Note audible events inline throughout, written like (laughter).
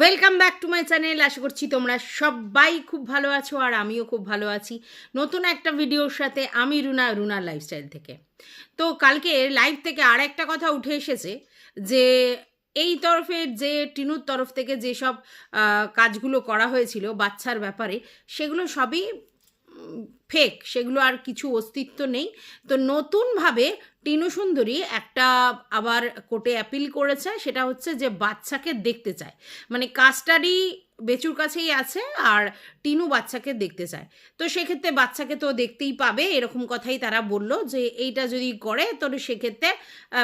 Welcome back to my channel আশা করছি তোমরা সবাই খুব ভালো আছো আর আমিও খুব ভালো আছি। নতুন একটা ভিডিওর সাথে আমি রুনা রুনার লাইফস্টাইল থেকে। তো কালকে লাইভ থেকে আর একটা কথা উঠে এসেছে যে, এই তরফের যে, টিনুর তরফ থেকে যেসব কাজগুলো করা হয়েছিল বাচ্চার ব্যাপারে, সেগুলো সবই ফেক, সেগুলো আর কিছু অস্তিত্ব নেই। তো নতুনভাবে টিনু সুন্দরী একটা আবার কোর্টে অ্যাপিল করেছে, সেটা হচ্ছে যে বাচ্চাকে দেখতে চায়। মানে কাস্টাডি বেচুর কাছেই আছে আর টিনু বাচ্চাকে দেখতে চায়। তো সেক্ষেত্রে বাচ্চাকে তো দেখতেই পাবে, এরকম কথাই তারা বলল যে এইটা যদি করে তো সেক্ষেত্রে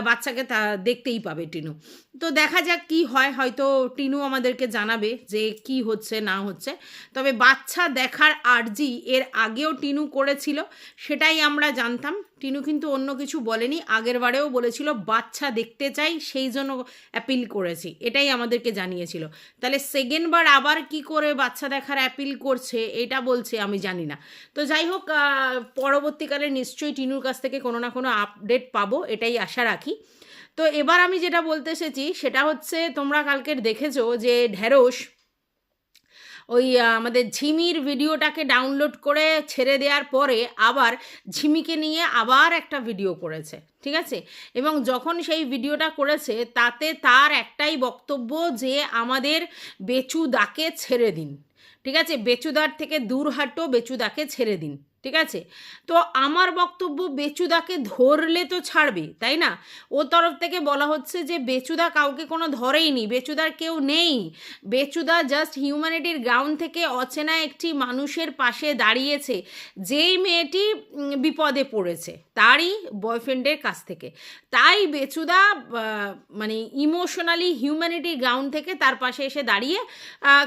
বাচ্চাকে তা দেখতেই পাবে টিনু। তো দেখা যাক কি হয়, হয়তো টিনু আমাদেরকে জানাবে যে কি হচ্ছে, না হচ্ছে। তবে বাচ্চা দেখার আর্জি এর আগেও টিনু করেছিল, সেটাই আমরা জানতাম। টিনু কিন্তু অন্য কিছু বলেনি, আগের বারেও বলেছিল, বাচ্চা দেখতে চাই, সেই জন্য অ্যাপিল করেছি। এটাই আমাদেরকে জানিয়েছিল। তাহলে সেকেন্ড বার আবার কি করে বাচ্চা দেখার অ্যাপিল করছে, এটা বলছে, আমি জানি না। তো যাই হোক পরবর্তীকালে নিশ্চয়ই টিনুর কাছ থেকে কোনো না কোনো আপডেট পাবো, এটাই আশা রাখি। তো এবার আমি যেটা বলতে এসেছি, সেটা হচ্ছে, তোমরা কালকের দেখেছ যে ঢেঁড়স ওই আমাদের ঝিমির ভিডিওটাকে ডাউনলোড করে ছেড়ে দেওয়ার পরে আবার ঝিমিকে নিয়ে আবার একটা ভিডিও করেছে, ঠিক আছে? এবং যখন সেই ভিডিওটা করেছে, তাতে তার একটাই বক্তব্য যে আমাদের বেচুদাকে ছেড়ে দিন, ঠিক আছে? বেচুদার থেকে দূর হাঁটো বেচুদাকে ছেড়ে দিন। ঠিক আছে? তো আমার বক্তব্য বেচুদাকে ধরলে তো ছাড়বে, তাই না? ও তরফ থেকে বলা হচ্ছে যে বেচুদা কাউকে কোনো ধরেইনি, বেচুদার কেউ নেই। বেচুদা জাস্ট হিউম্যানিটির গ্রাউন্ড থেকে অচেনা একটি মানুষের পাশে দাঁড়িয়েছে, যেই মেয়েটি বিপদে পড়েছে, তারই বয়ফ্রেন্ডের কাছ থেকে। তাই বেচুদা মানে ইমোশনালি হিউম্যানিটি গ্রাউন্ড থেকে তার পাশে এসে দাঁড়িয়ে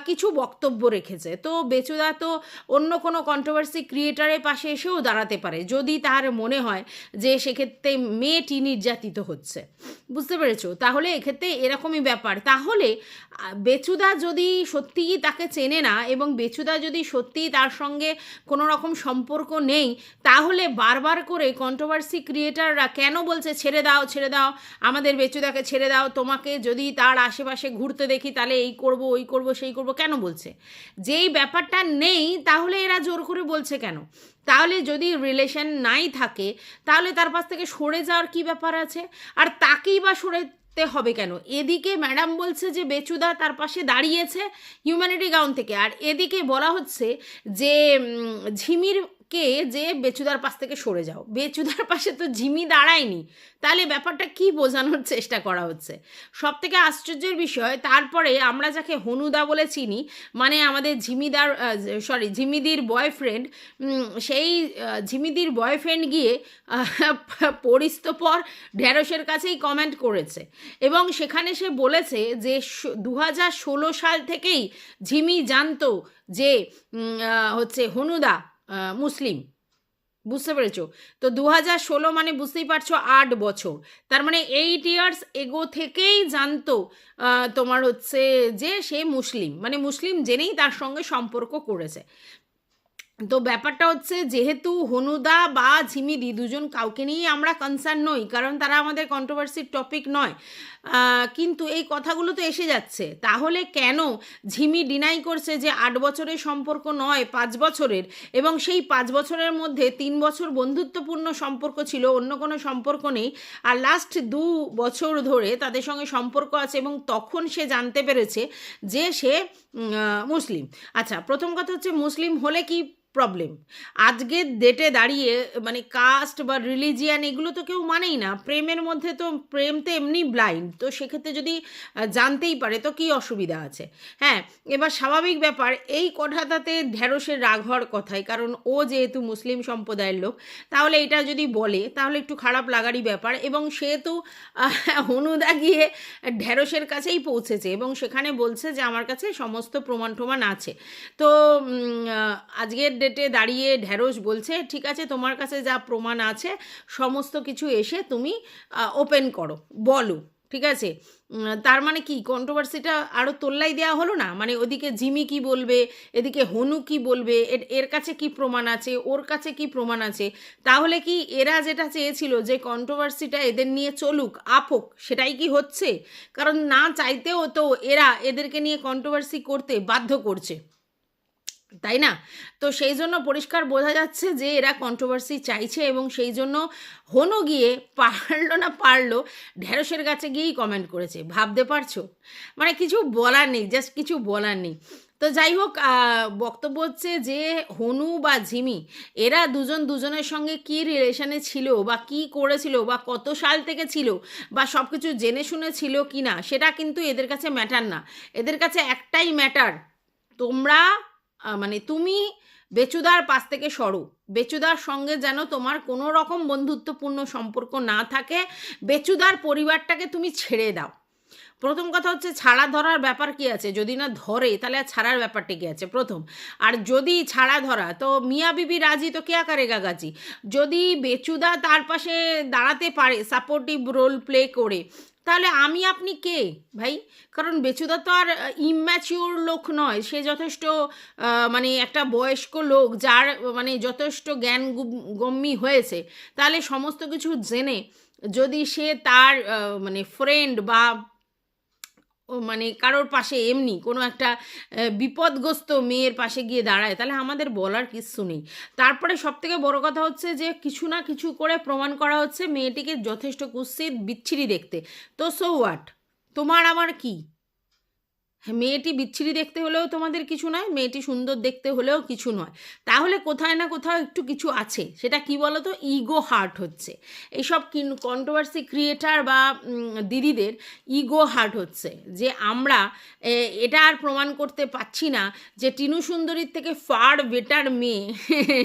কিছু বক্তব্য রেখেছে। তো বেচুদা তো অন্য কোনো কন্ট্রোভার্সি ক্রিয়েটারের পাশে এসেও দাঁড়াতে পারে, যদি তার মনে হয় যে সেক্ষেত্রে মেয়েটি নির্যাতিত হচ্ছে। বুঝতে পেরেছ? তাহলে এক্ষেত্রে এরকমই ব্যাপার। তাহলে বেচুদা যদি সত্যিই তাকে চেনে না এবং বেচুদা যদি সত্যিই তার সঙ্গে কোনো রকম সম্পর্ক নেই, তাহলে বারবার করে কন্ট্রোভার্সি ক্রিয়েটাররা কেন বলছে, ছেড়ে দাও ছেড়ে দাও, আমাদের বেচুদাকে ছেড়ে দাও, তোমাকে যদি তার আশেপাশে ঘুরতে দেখি, তাহলে এই করব, ওই করব, সেই করব। কেন বলছে? যেই ব্যাপারটা নেই, তাহলে এরা জোর করে বলছে কেন? তাহলে যদি রিলেশন নাই থাকে, তাহলে তার পাশ থেকে সরে যাওয়ার কি ব্যাপার আছে? আর তাকেই বা সরে তে হবে কেন? এদিকে ম্যাডাম বলছে যে বেচুদা তার পাশে দাঁড়িয়েছে হিউম্যানিটি গাউন থেকে। আর এদিকে বলা হচ্ছে যে ঝিমির কে যে বেচুদার পাশ থেকে সরে যাও। বেচুদার পাশে তো ঝিমি দাঁড়ায়নি। তাহলে ব্যাপারটা কি বোঝানোর চেষ্টা করা হচ্ছে? সব থেকে আশ্চর্যের বিষয়, তারপরে আমরা যাকে হনুদা বলে চিনি মানে আমাদের ঝিমিদার সরি ঝিমিদির বয়ফ্রেন্ড সেই ঝিমিদির বয়ফ্রেন্ড গিয়ে পরিস্তপর ঢেঁড়সের কাছেই কমেন্ট করেছে। এবং সেখানে সে বলেছে যে দু হাজার ষোলো সাল থেকেই ঝিমি জানতো যে হচ্ছে হনুদা মুসলিম। বুঝতে পেরেছ? তো দু হাজার ষোলো মানে বুঝতেই পারছ আট বছর। তার মানে এইট ইয়ার্স এগো থেকেই জানতো তোমার হচ্ছে যে সে মুসলিম। মানে মুসলিম জেনেই তার সঙ্গে সম্পর্ক করেছে। তো ব্যাপারটা হচ্ছে যেহেতু হনুদা বা ঝিমিদি দুজন কাউকে নিয়েই আমরা কনসার্ন নই, কারণ তারা আমাদের কন্ট্রোভার্সির টপিক নয়। কিন্তু এই কথাগুলো তো এসে যাচ্ছে। তাহলে কেন ঝিমি ডিনাই করছে যে আট বছরের সম্পর্ক নয়, পাঁচ বছরের? এবং সেই পাঁচ বছরের মধ্যে তিন বছর বন্ধুত্বপূর্ণ সম্পর্ক ছিল, অন্য কোনো সম্পর্ক নেই। আর লাস্ট দু বছর ধরে তাদের সঙ্গে সম্পর্ক আছে এবং তখন সে জানতে পেরেছে যে সে মুসলিম। আচ্ছা প্রথম কথা হচ্ছে মুসলিম হলে কি প্রবলেম আজকের ডেটে দাঁড়িয়ে মানে কাস্ট বা রিলিজিয়ান এগুলো তো কেউ মানেই না। প্রেমের মধ্যে তো, প্রেম তো এমনি ব্লাইন্ড তো সেক্ষেত্রে যদি জানতেই পারে তো কী অসুবিধা আছে? হ্যাঁ এবার স্বাভাবিক ব্যাপার এই কথাটাতে ঢেঁড়সের রাগ হওয়ার কথাই কারণ ও যেহেতু মুসলিম সম্প্রদায়ের লোক তাহলে এটা যদি বলে তাহলে একটু খারাপ লাগারই ব্যাপার এবং সেহেতু আহ, হনুদা গিয়ে ঢেঁড়সের কাছেই পৌঁছেছে এবং সেখানে বলছে যে আমার কাছে সমস্ত প্রমাণ টমাণ আছে। তো আজকের ডেটে দাঁড়িয়ে ঢ্যাঁড়স বলছে ঠিক আছে তোমার কাছে যা প্রমাণ আছে সমস্ত কিছু এসে তুমি ওপেন করো বলো। ঠিক আছে? তার মানে কি? কন্ট্রোভার্সিটা আরও তোল্লাই দেওয়া হলো না? মানে ওদিকে জিমি কি বলবে? এদিকে হনু কি বলবে? এর কাছে কি প্রমাণ আছে? ওর কাছে কি প্রমাণ আছে? তাহলে কি এরা যেটা চেয়েছিল যে কন্ট্রোভার্সিটা এদের নিয়ে চলুক আপক সেটাই কি হচ্ছে? কারণ না চাইতেও তো এরা এদেরকে নিয়ে কন্ট্রোভার্সি করতে বাধ্য করছে। তাই না? তো সেই জন্য পরিষ্কার বোঝা যাচ্ছে যে এরা কন্ট্রোভার্সি চাইছে এবং সেই জন্য হনু গিয়ে পারল না পারল ঢেঁড়সের কাছে গিয়েই কমেন্ট করেছে। ভাবতে পারছ? মানে কিছু বলার নেই জাস্ট কিছু বলার নেই। তো যাই হোক বক্তব্য হচ্ছে যে হনু বা ঝিমি, এরা দুজন দুজনের সঙ্গে কি রিলেশনে ছিল বা কি করেছিল বা কত সাল থেকে ছিল বা সব কিছু জেনে শুনে ছিল কি না, সেটা কিন্তু এদের কাছে ম্যাটার না। এদের কাছে একটাই ম্যাটার তোমরা মানে তুমি বেচুদার পাশ থেকে সরো। বেচুদার সঙ্গে যেন তোমার কোনো রকম বন্ধুত্বপূর্ণ সম্পর্ক না থাকে, বেচুদার পরিবারটাকে তুমি ছেড়ে দাও। প্রথম কথা হচ্ছে ছাড়া ধরার ব্যাপার কি আছে? যদি না ধরে, তাহলে আর ছাড়ার ব্যাপারটা কি আছে? প্রথম। আর যদি ছাড়া ধরা, তো মিয়া বিবি রাজি, তো কে আকারে গাগাজি? যদি বেচুদা তার পাশে দাঁড়াতে পারে সাপোর্টিভ রোল প্লে করে তাহলে আমি আপনি কে? ভাই, কারণ বেচুদা তো আর ইম্যাচিওর লোক নয়। সে যথেষ্ট মানে একটা বয়স্ক লোক, যার মানে যথেষ্ট জ্ঞান গম্যী হয়েছে। তাহলে সমস্ত কিছু জেনে যদি সে তার মানে ফ্রেন্ড বা ও মানে কারোর পাশে এমনি কোনো একটা বিপদগ্রস্ত মেয়ের পাশে গিয়ে দাঁড়ায়, তাহলে আমাদের বলার কিচ্ছু নেই। তারপরে সব থেকে বড় কথা হচ্ছে যে কিছু না কিছু করে প্রমাণ করা হচ্ছে মেয়েটিকে যথেষ্ট কুৎসিত, বিচ্ছিরি দেখতে। তো সো হোয়াট তোমার আমার কি? মেয়েটি বিচ্ছিরি দেখতে হলেও তোমাদের কিছু নয়, মেয়েটি সুন্দর দেখতে হলেও কিছু নয়। তাহলে কোথায় না কোথাও একটু কিছু আছে, সেটা কি বলো তো ইগো হার্ট হচ্ছে এইসব কন্ট্রোভার্সি ক্রিয়েটার বা দিদিদের ইগো হার্ট হচ্ছে। যে আমরা এটা আর প্রমাণ করতে পারছি না যে টিনু সুন্দরীর থেকে ফার বেটার মেয়ে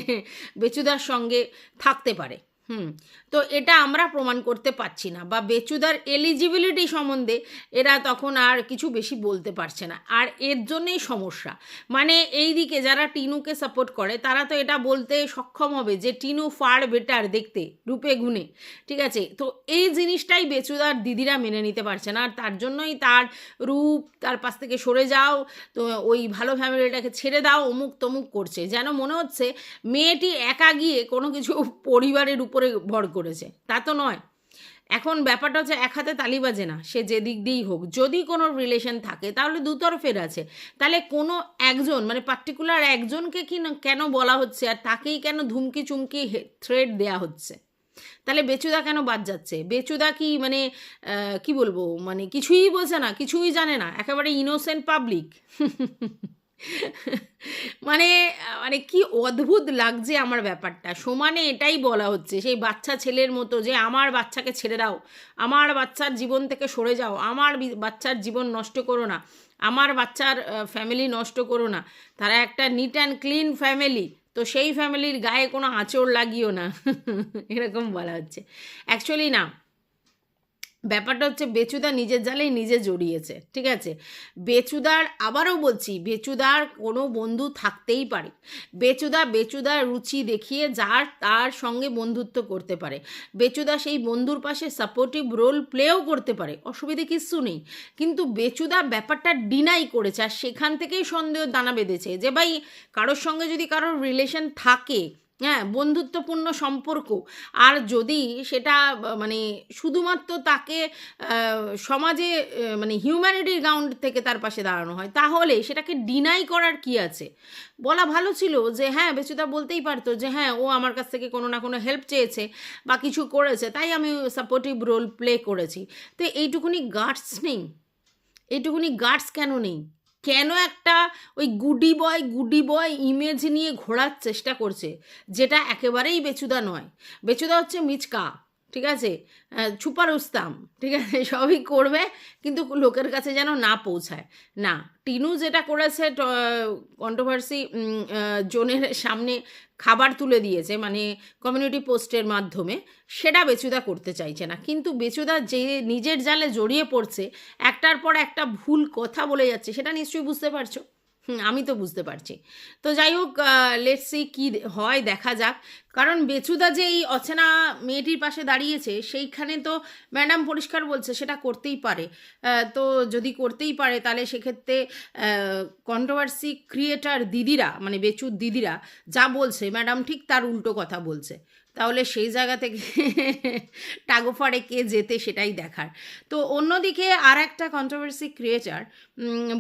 (laughs) বেচুদার সঙ্গে থাকতে পারে। হুম তো এটা আমরা প্রমাণ করতে পারছি না বা বেচুদার এলিজিবিলিটি সম্বন্ধে এরা তখন আর কিছু বেশি বলতে পারছে না। আর এর জন্যেই সমস্যা। মানে এই দিকে যারা টিনুকে সাপোর্ট করে, তারা তো এটা বলতে সক্ষম হবে যে টিনু ফার বেটার দেখতে, রূপে গুণে। ঠিক আছে? তো এই জিনিসটাই বেচুদার দিদিরা মেনে নিতে পারছে না। আর তার জন্যই তার রূপ, তার পাশ থেকে সরে যাও, তো ওই ভালো ফ্যামিলিটাকে ছেড়ে দাও, অমুক তমুক করছে। যেন মনে হচ্ছে মেয়েটি একা গিয়ে কোনো কিছু পরিবারের উপরে ভর করেছে। তা তো নয়। এখন ব্যাপারটা হচ্ছে এক হাতে তালি বাজে না, সে যে দিক দিয়েই হোক। যদি কোনো রিলেশন থাকে, তাহলে দুতরফের আছে। তাহলে কোনো একজন মানে পার্টিকুলার একজনকে কি কেন বলা হচ্ছে আর তাকেই কেন ধুমকি চুমকি থ্রেড দেয়া হচ্ছে? তাহলে বেচুদা কেন বাদ যাচ্ছে? বেচুদা কি মানে কি বলব? মানে কিছুই বোঝে না, কিছুই জানে না। একেবারে ইনোসেন্ট পাবলিক (laughs) মানে মানে কি অদ্ভুত লাগছে আমার ব্যাপারটা। সমানে এটাই বলা হচ্ছে, সেই বাচ্চা ছেলের মতো যে, আমার বাচ্চাকে ছেড়ে দাও, আমার বাচ্চার জীবন থেকে সরে যাও, আমার বাচ্চার জীবন নষ্ট করো না, আমার বাচ্চার ফ্যামিলি নষ্ট করো না। তারা একটা নিট অ্যান্ড ক্লিন ফ্যামিলি তো সেই ফ্যামিলির গায়ে কোনো আঁচড় লাগিও না। এরকম বলা হচ্ছে। অ্যাকচুয়ালি না ব্যাপারটা হচ্ছে বেচুদা নিজের জালেই নিজে জড়িয়েছে, ঠিক আছে? বেচুদার, আবারও বলছি, বেচুদার কোনো বন্ধু থাকতেই পারে। বেচুদা বেচুদার রুচি দেখিয়ে যার তার সঙ্গে বন্ধুত্ব করতে পারে। বেচুদা সেই বন্ধুর পাশে সাপোর্টিভ রোল প্লেও করতে পারে, অসুবিধে কিচ্ছু নেই। কিন্তু বেচুদা ব্যাপারটা ডিনাই করেছে, আর সেখান থেকেই সন্দেহ দানা বেঁধেছে যে ভাই, কারোর সঙ্গে যদি কারোর রিলেশন থাকে হ্যাঁ বন্ধুত্বপূর্ণ সম্পর্ক। আর যদি সেটা মানে শুধুমাত্র তাকে সমাজে মানে হিউম্যানিটির গ্রাউন্ড থেকে তার পাশে দাঁড়ানো হয়, তাহলে সেটাকে ডিনাই করার কি আছে? বলা ভালো ছিল যে হ্যাঁ বেচুদা বলতেই পারতো যে হ্যাঁ ও আমার কাছ থেকে কোনো না কোনো হেল্প চেয়েছে বা কিছু করেছে, তাই আমি সাপোর্টিভ রোল প্লে করেছি। তো এইটুকুনি গার্ডস নেই। এইটুকুনি গার্ডস কেন নেই? কেন একটা ওই গুডি বয় গুডি বয় ইমেজ নিয়ে ঘোরার চেষ্টা করছে, যেটা একেবারেই বেচুদা নয়। বেচুদা হচ্ছে মিচকা। ঠিক আছে? আহ, ছুপা রুস্তাম ঠিক আছে? (laughs) সবই করবে কিন্তু লোকের কাছে যেন না পৌঁছায়। না টিনু যেটা করেছে কন্ট্রোভার্সি জোনের সামনে খাবার তুলে দিয়েছে মানে কমিউনিটি পোস্টের মাধ্যমে সেটা বেচুদা করতে চাইছে না। কিন্তু বেচুদা যে নিজের জালে জড়িয়ে পড়ছে একটার পর একটা ভুল কথা বলে যাচ্ছে সেটা নিশ্চয়ই বুঝতে পারছ? আমি তো বুঝতে পারছি। তো যাই হোক লেটস সি কী হয়, দেখা যাক। কারণ বেচুদা যে এই অচেনা মেয়েটির পাশে দাঁড়িয়েছে, সেইখানে তো ম্যাডাম পরিষ্কার বলছে সেটা করতেই পারে। তো যদি করতেই পারে, তাহলে সেক্ষেত্রে কন্ট্রোভার্সি ক্রিয়েটার দিদিরা মানে বেচুর দিদিরা যা বলছে ম্যাডাম ঠিক তার উল্টো কথা বলছে। তাহলে সেই জায়গা থেকে (laughs) টাগোফাড়ে কে যেতে সেটাই দেখার। তো অন্যদিকে আর একটা কন্ট্রোভার্সি ক্রিয়েটার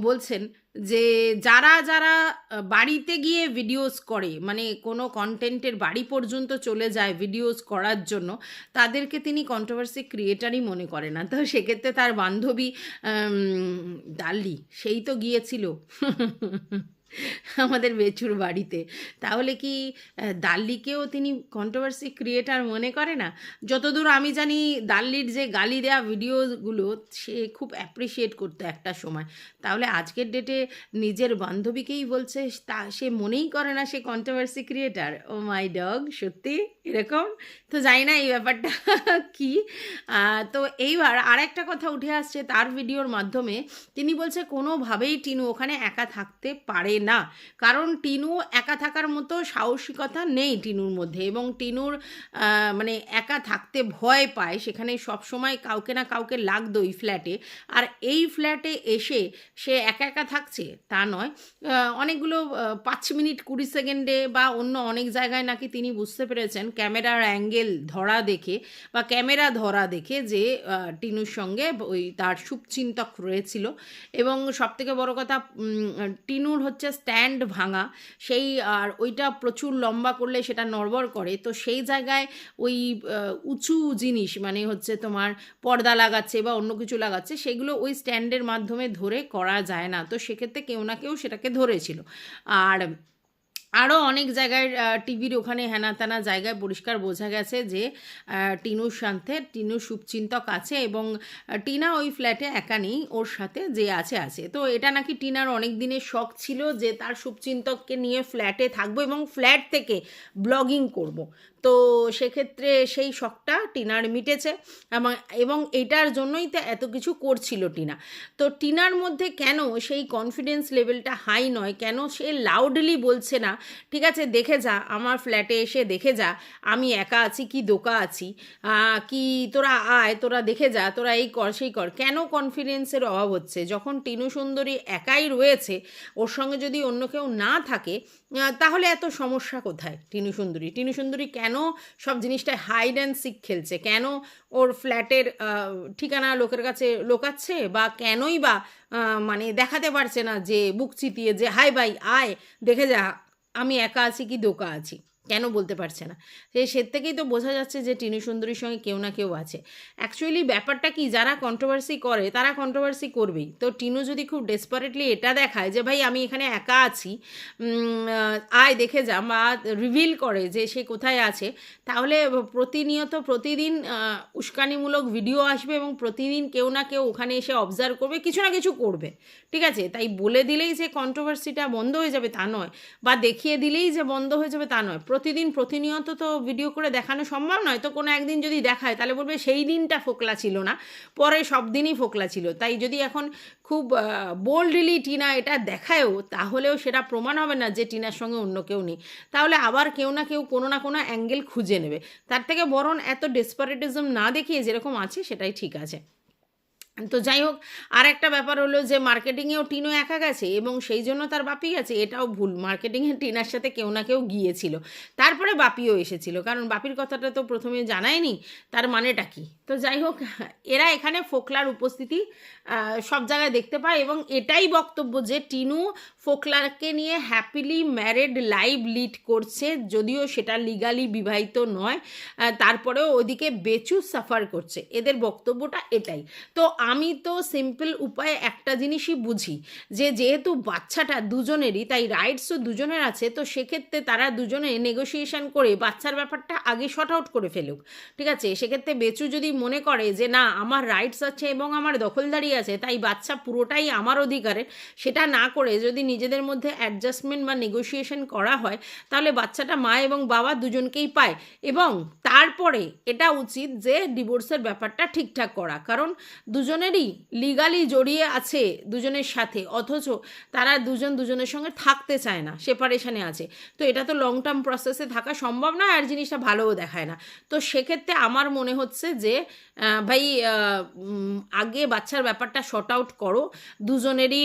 বলছেন যে যারা যারা বাড়িতে গিয়ে ভিডিওস করে মানে কোনো কন্টেন্টের বাড়ি পর্যন্ত চলে যায় ভিডিওস করার জন্য, তাদেরকে তিনি কন্ট্রোভার্সি ক্রিয়েটারই মনে করে না তো সেক্ষেত্রে তার বান্ধবী ডাল্লি, সেই তো গিয়েছিল। (laughs) (laughs) আমাদের বেচুর বাড়িতে। তাহলে কি দাল্লিকেও তিনি কন্ট্রোভার্সি ক্রিয়েটার মনে করে না? যতদূর আমি জানি দাল্লির যে গালি দেওয়া ভিডিওগুলো, সে খুব অ্যাপ্রিসিয়েট করতো একটা সময়। তাহলে আজকের ডেটে নিজের বান্ধবীকেই বলছে, তা সে মনেই করে না সে controversy creator oh my dog সত্যি? এরকম? তো জানি না এই ব্যাপারটা (laughs) কি। তো এইবার আর একটা কথা উঠে আসছে তার ভিডিওর মাধ্যমে। তিনি বলছে, কোনোভাবেই টিনু ওখানে একা থাকতে পারে না। কারণ টিনু একা থাকার মতো সাহসিকতা নেই টিনুর মধ্যে এবং টিনুর মানে একা থাকতে ভয় পায়। সেখানে সবসময় কাউকে না কাউকে লাগতো এই ফ্ল্যাটে। আর এই ফ্ল্যাটে এসে সে একা একা থাকছে তা নয়। অনেকগুলো পাঁচ মিনিট কুড়ি সেকেন্ডে বা অন্য অনেক জায়গায় নাকি তিনি বুঝতে পেরেছেন ক্যামেরার অ্যাঙ্গেল ধরা দেখে বা ক্যামেরা ধরা দেখে যে টিনুর সঙ্গে ওই তার শুভচিন্তক রয়েছিল। এবং সবথেকে বড় কথা টিনুর হচ্ছে স্ট্যান্ড ভাঙা, সেই আর ওইটা প্রচুর লম্বা করলে সেটা নড়বড় করে। তো সেই জায়গায় ওই উঁচু জিনিস মানে হচ্ছে তোমার পর্দা লাগাচ্ছে বা অন্য কিছু লাগাচ্ছে, সেগুলো ওই স্ট্যান্ডের মাধ্যমে ধরে করা যায় না। তো সেক্ষেত্রে কেউ না কেউ সেটাকে ধরেছিল। আর আরও অনেক জায়গায় টিভির ওখানে হেনা তেনা জায়গায় পরিষ্কার বোঝা গেছে যে টিনুর সাথে টিনুর শুভচিন্তক আছে এবং টিনা ওই ফ্ল্যাটে একা নেই, ওর সাথে যে আছে আছে। তো এটা নাকি টিনার অনেক দিনের শখ ছিল যে তার শুভচিন্তককে নিয়ে ফ্ল্যাটে থাকব এবং ফ্ল্যাট থেকে ব্লগিং করব। তো সেক্ষেত্রে সেই শখটা টিনার মিটেছে এবং এটার জন্যই তো এত কিছু করছিল টিনা। তো টিনার মধ্যে কেন সেই কনফিডেন্স লেভেলটা হাই নয়? কেন সে লাউডলি বলছে না ঠিক আছে, দেখে যা, আমার ফ্ল্যাটে এসে দেখে যা, আমি একা আছি কি দোকা আছি? কি তোরা আয়, তোরা দেখে যা, তোরা এই কর, সেই কর। কেন কনফিডেন্সের অভাব হচ্ছে? যখন টিনু সুন্দরী একাই রয়েছে, ওর সঙ্গে যদি অন্য কেউ না থাকে তাহলে এত সমস্যা কোথায় টিনু সুন্দরী? টিনু সুন্দরী কেন সব জিনিসটায় হাইড অ্যান্ড সিক খেলছে? কেন ওর ফ্ল্যাটের ঠিকানা লোকের কাছে লোকাচ্ছে? বা কেনই বা মানে দেখাতে পারছে না যে বুক চিতিয়ে যে, হাই ভাই, আয়, দেখে যা আমি একা আছি কি দোকা আছি? কেন বলতে পারছে না? সে সে থেকেই তো বোঝা যাচ্ছে যে টিনু সুন্দরীর সঙ্গে কেউ না কেউ আছে। অ্যাকচুয়ালি ব্যাপারটা কি? যারা কন্ট্রোভার্সি করে, তারা কন্ট্রোভার্সি করবেই। তো টিনু যদি খুব ডেসপারেটলি এটা দেখায় যে, ভাই, আমি এখানে একা আছি আয়, দেখে যা বা রিভিল করে যে সে কোথায় আছে, তাহলে প্রতিনিয়ত প্রতিদিন উস্কানিমূলক ভিডিও আসবে এবং প্রতিদিন কেউ না কেউ ওখানে এসে অবজার্ভ করবে, কিছু না কিছু করবে। ঠিক আছে? তাই বলে দিলেই যে কন্ট্রোভার্সিটা বন্ধ হয়ে যাবে তা নয়, বা দেখিয়ে দিলেই যে বন্ধ হয়ে যাবে তা নয়। প্রতিদিন প্রতিনিয়ত তো ভিডিও করে দেখানো সম্ভব নয়, তো কোনো একদিন যদি দেখায়, তাহলে বলবে সেই দিনটা ফোকলা ছিল না, পরে সব দিনই ফোকলা ছিল। তাই যদি এখন খুব বোল্ডলি টিনা এটা দেখায়ও, তাহলেও সেটা প্রমাণ হবে না যে টিনার সঙ্গে অন্য কেউ নেই। তাহলে আবার কেউ না কেউ কোনো না কোনো অ্যাঙ্গেল খুঁজে নেবে। তার থেকে বরং এত ডেসপারেটিজম না দেখিয়ে যেরকম আছে, সেটাই ঠিক আছে। তো যাই হোক আর একটা ব্যাপার হলো যে মার্কেটিংয়েও টিনও একা গেছে এবং সেই জন্য তার বাপি গেছে এটাও ভুল। মার্কেটিংয়ে টিনার সাথে কেউ না কেউ গিয়েছিল। তারপরে বাপিও এসেছিল, কারণ বাপির কথাটা তো প্রথমে জানায়নি, তার মানেটা কি? তো যাই হোক, এরা এখানে ফোকলার উপস্থিতি সব জায়গায় দেখতে পায় এবং এটাই বক্তব্য যে টিনু ফোকলাকে নিয়ে হ্যাপিলি ম্যারেড লাইভ লিড করছে, যদিও সেটা লিগালি বিবাহিত নয় তারপরেও ওদিকে বেচু সাফার করছে। এদের বক্তব্যটা এটাই। তো আমি তো সিম্পল উপায়ে একটা জিনিসই বুঝি যে যেহেতু বাচ্চাটা দুজনেরই, তাই রাইটসও দুজনের আছে, তো সেক্ষেত্রে তারা দুজনে নেগোসিয়েশন করে বাচ্চার ব্যাপারটা আগে শর্ট আউট করে ফেলুক। ঠিক আছে? সেক্ষেত্রে বেচু যদি মনে করে যে না, আমার রাইটস আছে এবং আমার দখলদারি আছে, তাই বাচ্চা পুরোটাই আমার অধিকারের, সেটা না করে যদি নিজেদের মধ্যে অ্যাডজাস্টমেন্ট বা নেগোসিয়েশন করা হয়, তাহলে বাচ্চাটা মা এবং বাবা দুজনকেই পায়। এবং তারপরে এটা উচিত যে ডিভোর্সের ব্যাপারটা ঠিকঠাক করা। কারণ দুজন দুজনেরই লিগালি জড়িয়ে আছে দুজনের সাথে, অথচ তারা দুজন দুজনের সঙ্গে থাকতে চায় না সেপারেশানে আছে। তো এটা তো লং টার্ম প্রসেসে থাকা সম্ভব না আর জিনিসটা ভালোও দেখায় না। তো সেক্ষেত্রে আমার মনে হচ্ছে যে ভাই আগে বাচ্চার ব্যাপারটা শর্ট আউট করো। দুজনেরই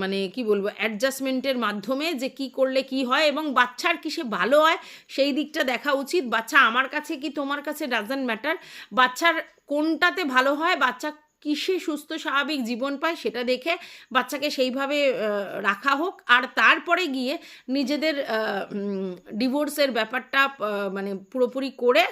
মানে কি বলব অ্যাডজাস্টমেন্টের মাধ্যমে যে কি করলে কি হয় এবং বাচ্চার কিসে ভালো হয় সেই দিকটা দেখা উচিত। বাচ্চা আমার কাছে কি তোমার কাছে ডাজেন্ট ম্যাটার বাচ্চার কোনটাতে ভালো হয়, বাচ্চা কিসে সুস্থ স্বাভাবিক জীবন পায় সেটা দেখে বাচ্চাকে সেইভাবে রাখা হোক। আর তারপরে গিয়ে নিজেদের ডিভোর্সের ব্যাপারটা মানে পুরোপুরি করে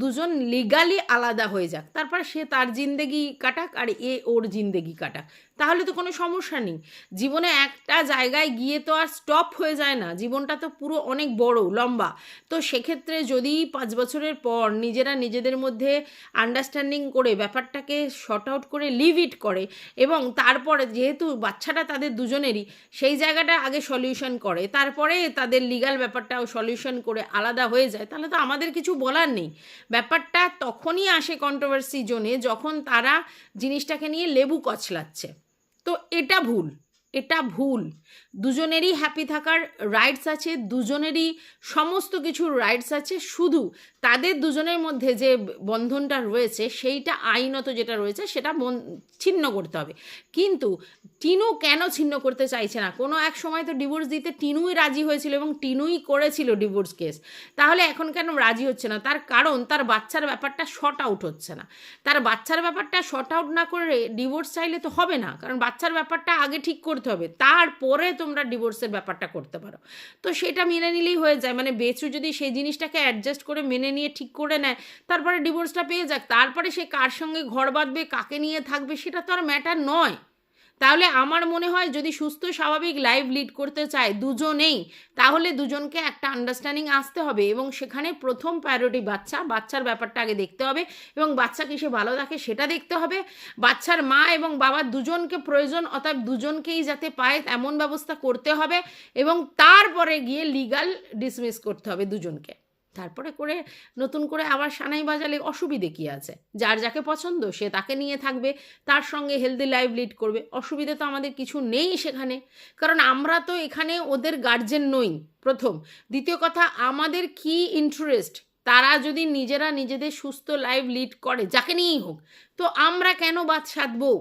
দুজন লিগালি আলাদা হয়ে যাক। তারপর সে তার জিন্দেগি কাটাক আর এ ওর জিন্দেগি কাটাক। তাহলে তো কোনো সমস্যা নেই। জীবনে একটা জায়গায় গিয়ে তো আর স্টপ হয়ে যায় না। জীবনটা তো পুরো অনেক বড়, লম্বা। তো সেক্ষেত্রে যদি পাঁচ বছরের পর নিজেরা নিজেদের মধ্যে আন্ডারস্ট্যান্ডিং করে, ব্যাপারটাকে শর্ট আউট করে লিভ ইট করে এবং তারপরে যেহেতু বাচ্চাটা তাদের দুজনেরই, সেই জায়গাটা আগে সলিউশন করে। তারপরে তাদের লিগাল ব্যাপারটাও সলিউশন করে আলাদা হয়ে যায়। তাহলে তো আমাদের কিছু বলার নেই। ব্যাপারটা তখনই আসে কন্ট্রোভার্সি জোনে যখন তারা জিনিসটাকে নিয়ে লেবু কচলাচ্ছে। তো এটা ভুল এটা ভুল। দুজনেরই হ্যাপি থাকার রাইটস আছে, দুজনেরই সমস্ত কিছুর রাইটস আছে, শুধু তাদের দুজনের মধ্যে যে বন্ধনটা রয়েছে, সেইটা আইনত যেটা রয়েছে, সেটা ছিন্ন করতে হবে। কিন্তু টিনু কেন ছিন্ন করতে চাইছে না? কোনো এক সময় তো ডিভোর্স দিতে টিনুই রাজি হয়েছিল এবং টিনুই করেছিল ডিভোর্স কেস তাহলে এখন কেন রাজি হচ্ছে না? তার কারণ তার বাচ্চার ব্যাপারটা শর্ট আউট হচ্ছে না। তার বাচ্চার ব্যাপারটা শর্ট আউট না করে ডিভোর্স চাইলে তো হবে না। কারণ বাচ্চার ব্যাপারটা আগে ঠিক করতে হবে। তারপরে তোমরা ডিভোর্সের ব্যাপারটা করতে পারো। তো সেটা মেনে নিলেই হয়ে যায়। মানে বেচু যদি সেই জিনিসটাকে অ্যাডজাস্ট করে মেনে নিয়ে ঠিক করে নেয়, তারপরে ডিভোর্সটা পেয়ে যাক। তারপরে সে কার সঙ্গে ঘর বাঁধবে, কাকে নিয়ে থাকবে, সেটা তো আর ম্যাটার নয়। তাহলে আমার মনে হয় যদি সুস্থ, স্বাভাবিক লাইফ লিড করতে চায় দুজনেই, তাহলে দুজনকে একটা আন্ডারস্ট্যান্ডিং আসতে হবে এবং সেখানে প্রথম প্রায়োরিটি বাচ্চা। বাচ্চার ব্যাপারটা আগে দেখতে হবে এবং বাচ্চা কিসে ভালো থাকে সেটা দেখতে হবে। বাচ্চার মা এবং বাবা দুজনকে প্রয়োজন অর্থাৎ দুজনকেই যাতে পায় এমন ব্যবস্থা করতে হবে এবং তারপরে গিয়ে লিগাল ডিসমিস করতে হবে দুজনকে। তারপরে করে নতুন করে আবার সানাই বাজালে অসুবিধে কী আছে? যার যাকে পছন্দ, সে তাকে নিয়ে থাকবে, তার সঙ্গে হেলদি লাইফ লিড করবে। অসুবিধে তো আমাদের কিছু নেই সেখানে। কারণ আমরা তো এখানে ওদের গার্জেন নই, প্রথম। দ্বিতীয় কথা, আমাদের কি ইন্টারেস্ট তারা যদি নিজেরা নিজেদের সুস্থ লাইফ লিড করে, যাকে নিয়েই হোক, তো আমরা কেন বাদ সাধবো?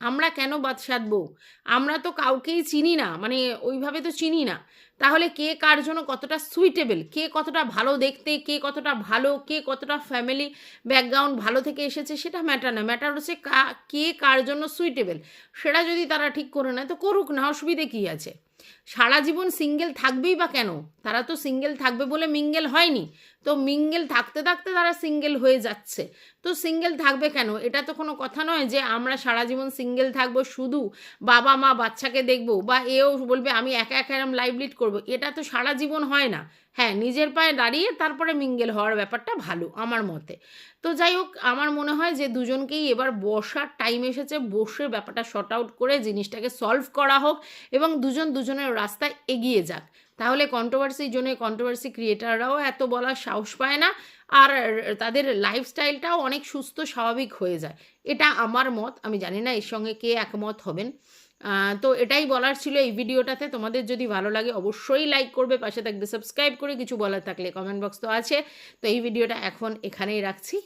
আমরা কেন বাদ সাধবো? আমরা তো কাউকেই চিনি না মানে ওইভাবে তো চিনি না। তাহলে কে কার জন্য কতটা সুইটেবল কে কতটা ভালো দেখতে? কে কতটা ভালো? কে কতটা ফ্যামিলি ব্যাকগ্রাউন্ড ভালো থেকে এসেছে? সেটা ম্যাটার না। ম্যাটার হচ্ছে কা- কে কার জন্য সুইটেবল সেটা যদি তারা ঠিক করে নেয়, তো করুক, না অসুবিধে কী আছে? সারা জীবন সিঙ্গেল থাকবেই বা কেন? তারা তো সিঙ্গেল থাকবে বলে মিঙ্গেল হয়নি। তো মিঙ্গেল থাকতে থাকতে তারা সিঙ্গেল হয়ে যাচ্ছে। তো সিঙ্গেল থাকবে কেন? এটা তো কোনো কথা নয় যে আমরা সারা জীবন সিঙ্গেল থাকব শুধু বাবা মা বাচ্চাকে দেখব বা এও বলবে আমি একা একা এরম লাইভ লিড করব। এটা তো সারা জীবন হয় না। হ্যাঁ নিজের পায়ে দাঁড়িয়ে তারপরে মিঙ্গেল হওয়ার ব্যাপারটা ভালো আমার মতে। তো যাই হোক, আমার মনে হয় যে দুজনকেই এবার বসার টাইম এসেছে, বসে ব্যাপারটা শর্ট আউট করে জিনিসটাকে সলভ করা হোক এবং দুজন দুজনের রাস্তায় এগিয়ে যাক। তাহলে কন্ট্রোভার্সির জন্য কন্ট্রোভার্সি ক্রিয়েটাররাও এত বলার সাহস পায় না আর তাদের লাইফস্টাইলটাও অনেক সুস্থ, স্বাভাবিক হয়ে যায়। এটা আমার মত, আমি জানি না এর সঙ্গে কে একমত হবেন। তো এটাই বলার ছিল এই ভিডিওটাতে। তোমাদের যদি ভালো লাগে অবশ্যই লাইক করবে, পাশে থাকবে সাবস্ক্রাইব করে কিছু বলার থাকলে কমেন্ট বক্স তো আছে। তো এই ভিডিওটা এখন এখানেই রাখছি।